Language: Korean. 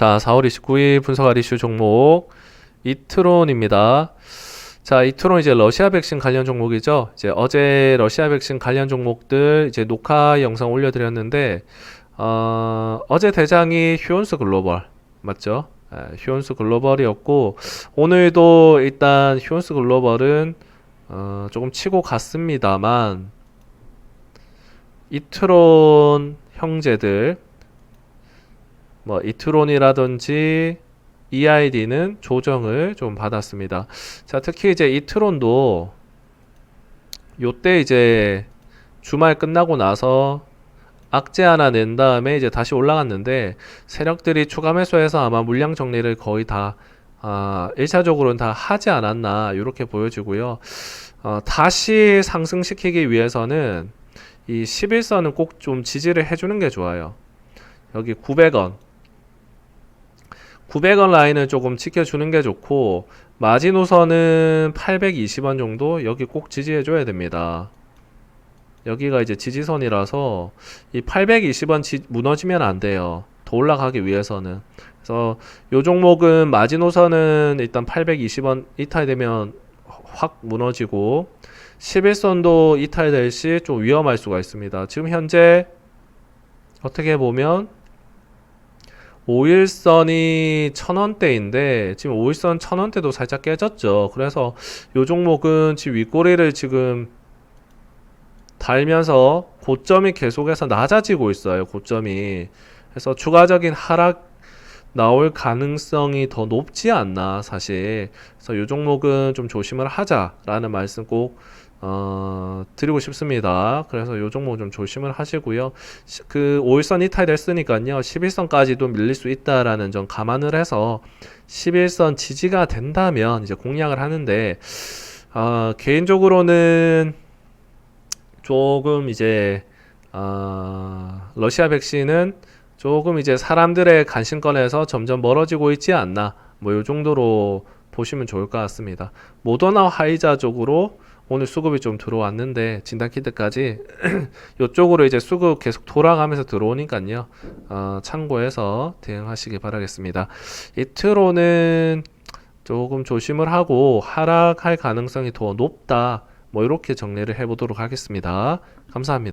자, 4월 29일 분석할 이슈 종목 이트론입니다. 자, 이트론 이제 러시아 백신 관련 종목이죠. 이제 어제 러시아 백신 관련 종목들 이제 녹화 영상 올려드렸는데 어, 어제 대장이 휴온스 글로벌 맞죠? 예, 휴온스 글로벌이었고 오늘도 일단 휴온스 글로벌은 어, 조금 치고 갔습니다만 이트론 형제들 뭐 이트론이라든지 EID는 조정을 좀 받았습니다. 자, 특히 이제 이트론도 요때 이제 주말 끝나고 나서 악재 하나 낸 다음에 이제 다시 올라갔는데 세력들이 추가 매수해서 아마 물량 정리를 거의 다 아, 1차적으로는 다 하지 않았나 이렇게 보여지고요. 어, 다시 상승시키기 위해서는 이 11선은 꼭 좀 지지를 해주는 게 좋아요. 여기 900원 900원 라인을 조금 지켜주는 게 좋고 마지노선은 820원 정도 여기 꼭 지지해 줘야 됩니다. 여기가 이제 지지선이라서 이 820원 지, 무너지면 안 돼요. 더 올라가기 위해서는. 그래서 요 종목은 마지노선은 일단 820원 이탈되면 확 무너지고 11선도 이탈될 시 좀 위험할 수가 있습니다. 지금 현재 어떻게 보면 5일선이 1000원대인데 지금 5일선 1000원대도 살짝 깨졌죠. 그래서 요 종목은 지금 윗꼬리를 지금 달면서 고점이 계속해서 낮아지고 있어요. 고점이. 그래서 추가적인 하락 나올 가능성이 더 높지 않나 사실. 그래서 요 종목은 좀 조심을 하자라는 말씀 꼭 어, 드리고 싶습니다. 그래서 요 종목 좀 조심을 하시고요. 시- 그 5일선 이탈 됐으니까요. 11선까지도 밀릴 수 있다라는 점 감안을 해서 11선 지지가 된다면 이제 공략을 하는데 어, 개인적으로는 조금 이제 어, 러시아 백신은 조금 이제 사람들의 관심권에서 점점 멀어지고 있지 않나 뭐 요 정도로 보시면 좋을 것 같습니다. 모더나 화이자 쪽으로 오늘 수급이 좀 들어왔는데 진단키트까지 이쪽으로 이제 수급 계속 돌아가면서 들어오니까요. 어, 참고해서 대응하시기 바라겠습니다. 이트로는 조금 조심을 하고 하락할 가능성이 더 높다. 뭐 이렇게 정리를 해보도록 하겠습니다. 감사합니다.